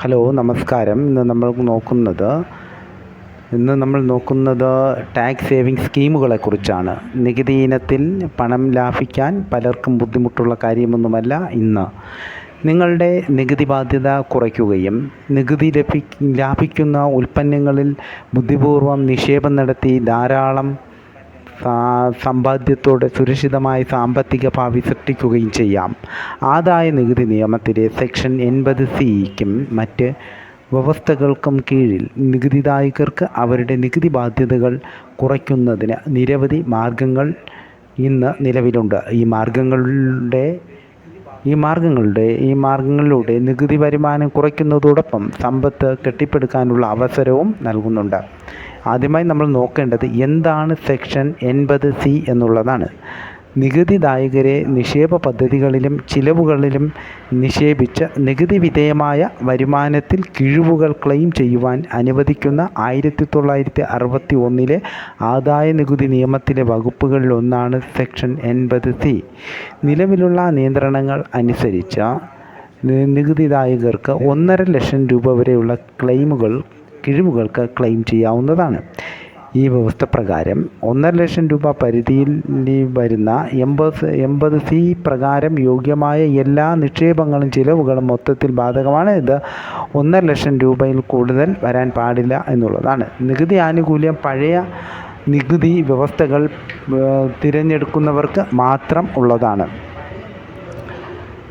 Hello നമസ്കാരം. ഇന്ന് നമ്മൾ നോക്കുന്നത് ഇന്ന് നമ്മൾ നോക്കുന്നത് ടാക്സ് സേവിംഗ് സ്കീമുകളെക്കുറിച്ചാണ് നികുതി ഇനത്തിൽ പണം ലാഭിക്കാൻ പലർക്കും ബുദ്ധിമുട്ടുള്ള കാര്യമൊന്നുമല്ല ഇന്ന്. നിങ്ങളുടെ നികുതി ബാധ്യത കുറയ്ക്കുകയും നികുതി ലഭി ലാഭിക്കുന്ന ഉൽപ്പന്നങ്ങളിൽ ബുദ്ധിപൂർവം നിക്ഷേപം നടത്തി ധാരാളം സമ്പാദ്യത്തോടെ സുരക്ഷിതമായ സാമ്പത്തിക ഭാവി സൃഷ്ടിക്കുകയും ചെയ്യാം. ആദായ നികുതി നിയമത്തിലെ സെക്ഷൻ എൺപത് സിക്കും മറ്റ് വ്യവസ്ഥകൾക്കും കീഴിൽ നികുതിദായകർക്ക് അവരുടെ നികുതി ബാധ്യതകൾ കുറയ്ക്കുന്നതിന് നിരവധി മാർഗങ്ങൾ ഇന്ന് നിലവിലുണ്ട്. ഈ മാർഗങ്ങളുടെ ഈ മാർഗങ്ങളുടെ ഈ മാർഗങ്ങളിലൂടെ നികുതി വരുമാനം കുറയ്ക്കുന്നതോടൊപ്പം സമ്പത്ത് കെട്ടിപ്പടുക്കാനുള്ള അവസരവും നൽകുന്നുണ്ട്. ആദ്യമായി നമ്മൾ നോക്കേണ്ടത് എന്താണ് സെക്ഷൻ എൺപത് സി എന്നുള്ളതാണ്. നികുതിദായകരെ നിക്ഷേപ പദ്ധതികളിലും ചിലവുകളിലും നിക്ഷേപിച്ച് നികുതി വിധേയമായ വരുമാനത്തിൽ കിഴിവുകൾ ക്ലെയിം ചെയ്യുവാൻ അനുവദിക്കുന്ന ആയിരത്തി തൊള്ളായിരത്തി അറുപത്തി ഒന്നിലെ ആദായ നികുതി നിയമത്തിലെ വകുപ്പുകളിലൊന്നാണ് സെക്ഷൻ എൺപത് സി. നിലവിലുള്ള നിയന്ത്രണങ്ങൾ അനുസരിച്ച നികുതിദായകർക്ക് ഒന്നര ലക്ഷം രൂപ വരെയുള്ള ക്ലെയിമുകൾ കിഴിവുകൾക്ക് ക്ലെയിം ചെയ്യാവുന്നതാണ്. ഈ വ്യവസ്ഥ പ്രകാരം ഒന്നര ലക്ഷം രൂപ പരിധിയിൽ വരുന്ന എൺപത് എൺപത് സി പ്രകാരം യോഗ്യമായ എല്ലാ നിക്ഷേപങ്ങളും ചിലവുകളും മൊത്തത്തിൽ ബാധകമാണ്. ഇത് ഒന്നര ലക്ഷം രൂപയിൽ കൂടുതൽ വരാൻ പാടില്ല എന്നുള്ളതാണ്. നികുതി ആനുകൂല്യം പഴയ നികുതി വ്യവസ്ഥകൾ തിരഞ്ഞെടുക്കുന്നവർക്ക് മാത്രം ഉള്ളതാണ്.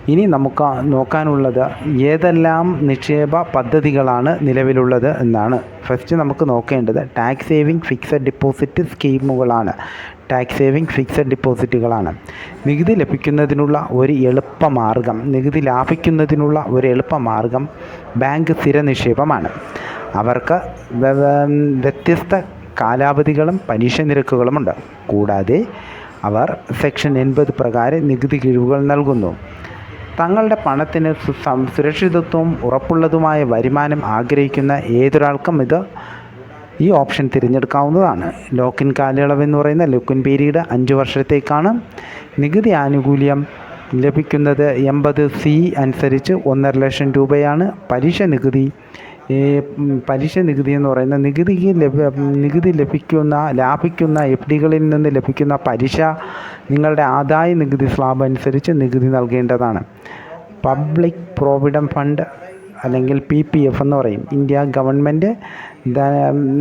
ഇനി നമുക്ക് നോക്കാനുള്ളത് ഏതെല്ലാം നിക്ഷേപ പദ്ധതികളാണ് നിലവിലുള്ളത് എന്നാണ്. ഫസ്റ്റ് നമുക്ക് നോക്കേണ്ടത് ടാക്സ് സേവിംഗ് ഫിക്സഡ് ഡിപ്പോസിറ്റ് സ്കീമുകളാണ്. ടാക്സ് സേവിംഗ് ഫിക്സഡ് ഡിപ്പോസിറ്റുകളാണ് നികുതി ലഭിക്കുന്നതിനുള്ള ഒരു എളുപ്പമാർഗം നികുതി ലാഭിക്കുന്നതിനുള്ള ഒരു എളുപ്പമാർഗം ബാങ്ക് സ്ഥിര നിക്ഷേപമാണ്. അവർക്ക് വ്യ- വ്യ- വ്യത്യസ്ത കാലാവധികളും പലിശ നിരക്കുകളുമുണ്ട്. കൂടാതെ അവർ സെക്ഷൻ എൺപത് പ്രകാരം നികുതി കിഴിവുകൾ നൽകുന്നു. തങ്ങളുടെ പണത്തിന് സുരക്ഷിതത്വവും ഉറപ്പുള്ളതുമായ വരുമാനം ആഗ്രഹിക്കുന്ന ഏതൊരാൾക്കും ഇത് ഈ ഓപ്ഷൻ തിരഞ്ഞെടുക്കാവുന്നതാണ്. ലോക്കിൻ കാലയളവ് എന്ന് പറയുന്ന ലോക്കിൻ പീരീഡ് അഞ്ച് വർഷത്തേക്കാണ്. നികുതി ആനുകൂല്യം ലഭിക്കുന്നത് എൺപത് സി അനുസരിച്ച് ഒന്നര ലക്ഷം രൂപയാണ്. പലിശ നികുതി ഈ പലിശ നികുതി എന്ന് പറയുന്ന നികുതിക്ക് ലഭ്യ നികുതി ലഭിക്കുന്ന ലാഭിക്കുന്ന എഫ് ഡികളിൽ നിന്ന് ലഭിക്കുന്ന പലിശ നിങ്ങളുടെ ആദായ നികുതി സ്ലാബ് അനുസരിച്ച് നികുതി നൽകേണ്ടതാണ്. പബ്ലിക് പ്രോവിഡന്റ് ഫണ്ട് അല്ലെങ്കിൽ പി പി എഫ് എന്ന് പറയും. ഇന്ത്യ ഗവൺമെന്റ്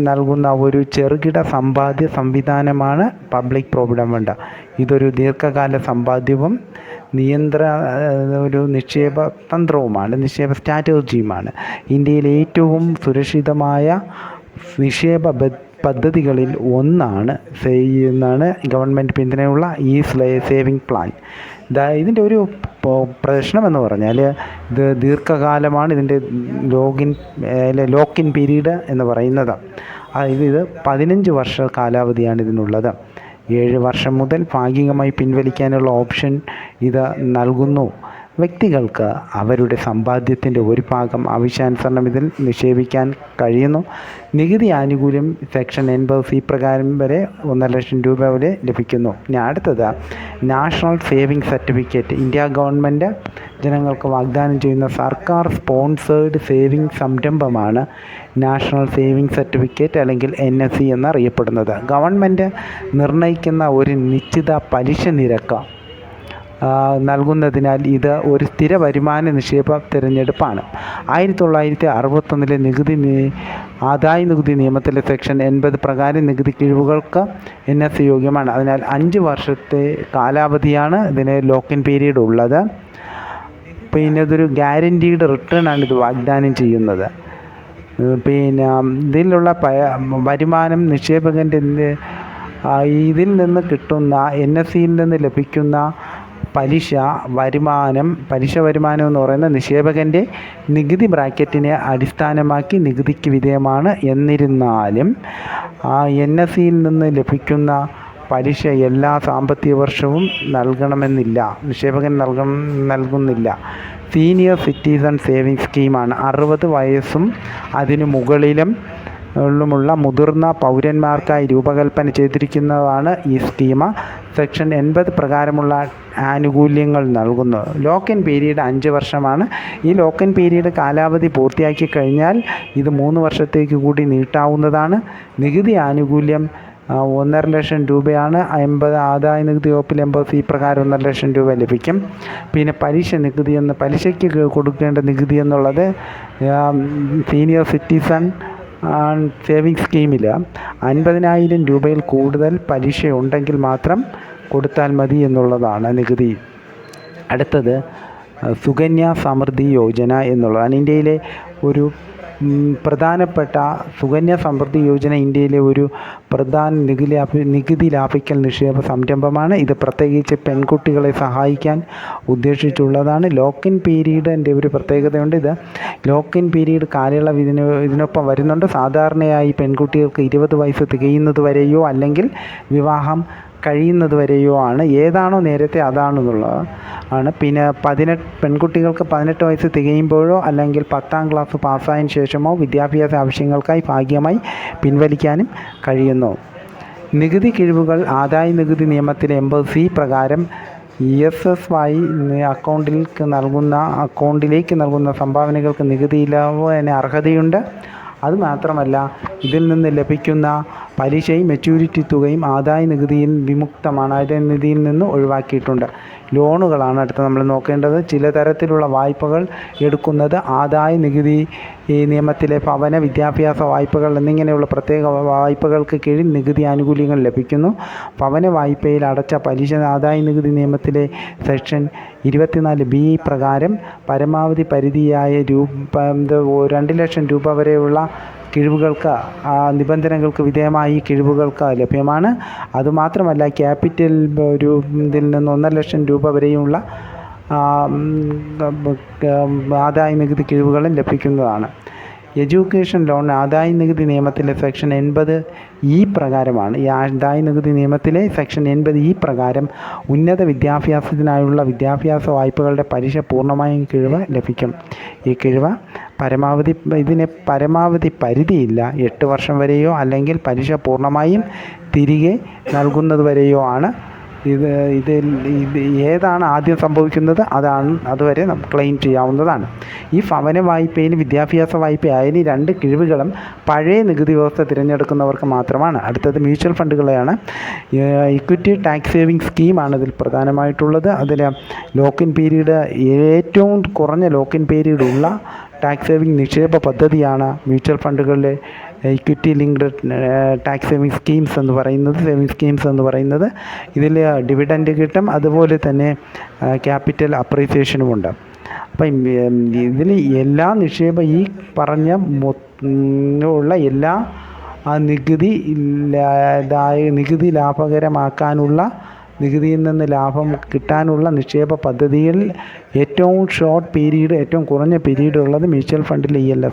നൽകുന്ന ഒരു ചെറുകിട സമ്പാദ്യ സംവിധാനമാണ് പബ്ലിക് പ്രോവിഡന്റ് ഫണ്ട്. ഇതൊരു ദീർഘകാല സമ്പാദ്യവും നിയന്ത്ര ഒരു നിക്ഷേപ തന്ത്രവുമാണ് നിക്ഷേപ സ്ട്രാറ്റജിയുമാണ്. ഇന്ത്യയിലെ ഏറ്റവും സുരക്ഷിതമായ നിക്ഷേപ പദ്ധതികളിൽ ഒന്നാണ് എന്നാണ് ഗവൺമെന്റ് പിന്തുണയുള്ള ഈ സേവിങ് പ്ലാൻ. ഇതിന്റെ ഒരു പ്രശ്നമെന്ന് പറഞ്ഞാൽ ഇത് ദീർഘകാലമാണ് ഇതിന്റെ ലോഗിൻ ലോക്കിൻ പീരീഡ് എന്ന് പറയുന്നത്. അതായത് ഇത് പതിനഞ്ച് വർഷ കാലാവധിയാണ് ഇതിനുള്ളത്. ഏഴ് വർഷം മുതൽ ഭാഗികമായി പിൻവലിക്കാനുള്ള ഓപ്ഷൻ ഇത് നൽകുന്നു. വ്യക്തികൾക്ക് അവരുടെ സമ്പാദ്യത്തിന്റെ ഒരു ഭാഗം ആവശ്യാനുസരണം ഇതിൽ നിക്ഷേപിക്കാൻ കഴിയുന്നു. നികുതി ആനുകൂല്യം സെക്ഷൻ എൺപത് സി പ്രകാരം വരെ ഒന്നര ലക്ഷം രൂപ വരെ ലഭിക്കുന്നു. ഇനി അടുത്തത് national saving certificate. India government ജനങ്ങൾക്ക് വാഗ്ദാനം ചെയ്യുന്ന സർക്കാർ സ്പോൺസേഡ് സേവിങ് സംരംഭമാണ് നാഷണൽ സേവിങ് സർട്ടിഫിക്കറ്റ് അല്ലെങ്കിൽ എൻ എസ് സി എന്നറിയപ്പെടുന്നത്. ഗവൺമെന്റ് നിർണയിക്കുന്ന ഒരു നിശ്ചിത പലിശ നിരക്ക് നൽകുന്നതിനാൽ ഇത് ഒരു സ്ഥിര വരുമാന നിക്ഷേപ തിരഞ്ഞെടുപ്പാണ്. ആയിരത്തി തൊള്ളായിരത്തി അറുപത്തൊന്നിലെ നികുതി ആദായ നികുതി നിയമത്തിലെ സെക്ഷൻ എൺപത് പ്രകാരം നികുതി കിഴിവുകൾക്ക് എൻ എസ് യോഗ്യമാണ്. അതിനാൽ അഞ്ച് വർഷത്തെ കാലാവധിയാണ് ഇതിന് ലോക്ക് ഇൻ പീരീഡ് ഉള്ളത്. പിന്നെ ഇതൊരു ഗ്യാരന്റീഡ് റിട്ടേൺ ആണ് ഇത് വാഗ്ദാനം ചെയ്യുന്നത്. പിന്നെ ഇതിലുള്ള വരുമാനം നിക്ഷേപകന്റെ ഇതിൽ നിന്ന് കിട്ടുന്ന എൻ എസ് സിയിൽ നിന്ന് ലഭിക്കുന്ന പലിശ വരുമാനം പലിശ വരുമാനം എന്ന് പറയുന്ന നിക്ഷേപകന്റെ നികുതി ബ്രാക്കറ്റിനെ അടിസ്ഥാനമാക്കി നികുതിക്ക് വിധേയമാണ്. എന്നിരുന്നാലും ആ എൻ എസ് സിയിൽ നിന്ന് ലഭിക്കുന്ന പലിശ എല്ലാ സാമ്പത്തിക വർഷവും നൽകണമെന്നില്ല. നിക്ഷേപകൻ നൽകണം നൽകുന്നില്ല. സീനിയർ സിറ്റിസൺ സേവിങ് സ്കീമാണ്. അറുപത് വയസ്സും അതിനു മുകളിലും ളുമുള്ള മുതിർന്ന പൗരന്മാർക്കായി രൂപകൽപ്പന ചെയ്തിരിക്കുന്നതാണ് ഈ സ്കീമ. സെക്ഷൻ എൺപത് പ്രകാരമുള്ള ആനുകൂല്യങ്ങൾ നൽകുന്നു. ലോക്ക് ഇൻ പീരീഡ് അഞ്ച് വർഷമാണ്. ഈ ലോക്ക് ഇൻ പീരീഡ് കാലാവധി പൂർത്തിയാക്കി കഴിഞ്ഞാൽ ഇത് മൂന്ന് വർഷത്തേക്ക് കൂടി നീട്ടാവുന്നതാണ്. നികുതി ആനുകൂല്യം ഒന്നര ലക്ഷം രൂപയാണ്. അമ്പത് ആദായ നികുതി വകുപ്പിൽ എൺപത് സി പ്രകാരം ഒന്നര ലക്ഷം രൂപ ലഭിക്കും. പിന്നെ പലിശ നികുതി എന്ന് പലിശയ്ക്ക് കൊടുക്കേണ്ട നികുതി എന്നുള്ളത് സീനിയർ സിറ്റിസൺ സേവിങ്സ് സ്കീമിൽ അൻപതിനായിരം രൂപയിൽ കൂടുതൽ പലിശ ഉണ്ടെങ്കിൽ മാത്രം കൊടുത്താൽ മതി എന്നുള്ളതാണ് നികുതി. അടുത്തത് സുകന്യ സമൃദ്ധി യോജന എന്നുള്ളതാണ് ഇന്ത്യയിലെ ഒരു പ്രധാനപ്പെട്ട സുകന്യ സമൃദ്ധി യോജന ഇന്ത്യയിലെ ഒരു പ്രധാന നികുതി ലാഭ നികുതി ലാഭിക്കൽ നിക്ഷേപ സംരംഭമാണ്. ഇത് പ്രത്യേകിച്ച് പെൺകുട്ടികളെ സഹായിക്കാൻ ഉദ്ദേശിച്ചുള്ളതാണ്. ലോക്ക് ഇൻ പീരീഡിന്റെ ഒരു പ്രത്യേകതയുണ്ട് ഇത്. ലോക്ക് ഇൻ പീരീഡ് കാലയളവ് ഇതിന് ഇതിനൊപ്പം വരുന്നുണ്ട്. സാധാരണയായി പെൺകുട്ടികൾക്ക് ഇരുപത് വയസ്സ് തികയുന്നത് വരെയോ അല്ലെങ്കിൽ വിവാഹം കഴിയുന്നത് വരെയോ ആണ് ഏതാണോ നേരത്തെ അതാണെന്നുള്ളത് ആണ്. പിന്നെ പതിനെട്ട് പെൺകുട്ടികൾക്ക് പതിനെട്ട് വയസ്സ് തികയുമ്പോഴോ അല്ലെങ്കിൽ പത്താം ക്ലാസ് പാസ്സായതിനു ശേഷമോ വിദ്യാഭ്യാസ ആവശ്യങ്ങൾക്കായി ഭാഗ്യമായി പിൻവലിക്കാനും കഴിയുന്നു. നികുതി കിഴിവുകൾ ആദായ നികുതി നിയമത്തിലെ എൺപത് സി പ്രകാരം ഇ എസ് എസ് വൈ അക്കൗണ്ടിലേക്ക് നൽകുന്ന അക്കൗണ്ടിലേക്ക് നൽകുന്ന സംഭാവനകൾക്ക് നികുതി ഇളവിന് അർഹതയുണ്ട്. അതുമാത്രമല്ല ഇതിൽ നിന്ന് ലഭിക്കുന്ന പലിശയും മെച്യൂരിറ്റി തുകയും ആദായ നികുതിയിൽ വിമുക്തമാണ്. ആദായ നികുതിയിൽ നിന്ന് ഒഴിവാക്കിയിട്ടുണ്ട്. ലോണുകളാണ് അടുത്ത് നമ്മൾ നോക്കേണ്ടത്. ചില തരത്തിലുള്ള വായ്പകൾ എടുക്കുന്നത് ആദായ നികുതി ഈ നിയമത്തിലെ ഭവന വിദ്യാഭ്യാസ വായ്പകൾ എന്നിങ്ങനെയുള്ള പ്രത്യേക വായ്പകൾക്ക് കീഴിൽ നികുതി ആനുകൂല്യങ്ങൾ ലഭിക്കുന്നു. ഭവന വായ്പയിൽ അടച്ച പലിശ ആദായ നികുതി നിയമത്തിലെ സെക്ഷൻ ഇരുപത്തിനാല് ബി പ്രകാരം പരമാവധി പരിധിയായ രൂപ രണ്ട് ലക്ഷം രൂപ വരെയുള്ള കിഴിവുകൾക്ക് നിബന്ധനകൾക്ക് വിധേയമായി കിഴിവുകൾക്ക് ലഭ്യമാണ്. അതുമാത്രമല്ല ക്യാപിറ്റൽ ഒരു ഇതിൽ നിന്ന് ഒന്നര ലക്ഷം രൂപ ഉം, ആദായ നികുതി കിഴിവുകളും ലഭിക്കുന്നതാണ്. എഡ്യൂക്കേഷൻ ലോൺ ആദായ നികുതി നിയമത്തിലെ സെക്ഷൻ എൺപത് ഈ പ്രകാരമാണ്. ഈ ആദായ നികുതി നിയമത്തിലെ സെക്ഷൻ എൺപത് ഈ പ്രകാരം ഉന്നത വിദ്യാഭ്യാസത്തിനായുള്ള വിദ്യാഭ്യാസ വായ്പകളുടെ പലിശ പൂർണമായും കിഴിവ് ലഭിക്കും. ഈ കിഴിവ് പരമാവധി ഇതിന് പരമാവധി പരിധിയില്ല. എട്ട് വർഷം വരെയോ അല്ലെങ്കിൽ പലിശ പൂർണമായും തിരികെ നൽകുന്നത് വരെയോ ആണ്. ഇത് ഇതിൽ ഇത് ഏതാണ് ആദ്യം സംഭവിക്കുന്നത്? അതാണ് അതുവരെ നമുക്ക് ക്ലെയിം ചെയ്യാവുന്നതാണ്. ഈ ഭവന വായ്പയിലും വിദ്യാഭ്യാസ വായ്പയായാലും രണ്ട് കിഴിവുകളും പഴയ നികുതി വ്യവസ്ഥ തിരഞ്ഞെടുക്കുന്നവർക്ക് മാത്രമാണ്. അടുത്തത് മ്യൂച്വൽ ഫണ്ടുകളെയാണ്. ഇക്വിറ്റി ടാക്സ് സേവിങ് സ്കീമാണ് ഇതിൽ പ്രധാനമായിട്ടുള്ളത്. അതിൽ ലോക്കിൻ പീരീഡ് ഏറ്റവും കുറഞ്ഞ ലോക്കിൻ പീരീഡ് ഉള്ള ടാക്സ് സേവിംഗ് നിക്ഷേപ പദ്ധതിയാണ് mutual ഫണ്ടുകളിലെ equity linked tax saving schemes എന്ന് പറയുന്നത് സേവിങ് സ്കീംസ് എന്ന് പറയുന്നത്. ഇതിൽ ഡിവിഡൻഡ് കിട്ടും. അതുപോലെ തന്നെ ക്യാപിറ്റൽ അപ്രീസിയേഷനുമുണ്ട് അപ്പം ഇതിൽ എല്ലാ നിക്ഷേപ ഈ പറഞ്ഞ ഉള്ള എല്ലാ നികുതി നികുതി ലാഭകരമാക്കാനുള്ള നികുതിയിൽ നിന്ന് ലാഭം കിട്ടാനുള്ള നിക്ഷേപ പദ്ധതിയിൽ ഏറ്റവും ഷോർട്ട് പീരീഡ് ഏറ്റവും കുറഞ്ഞ പീരീഡ് ഉള്ളത് മ്യൂച്വൽ ഫണ്ടിലെ ഇ എൽ എഫ്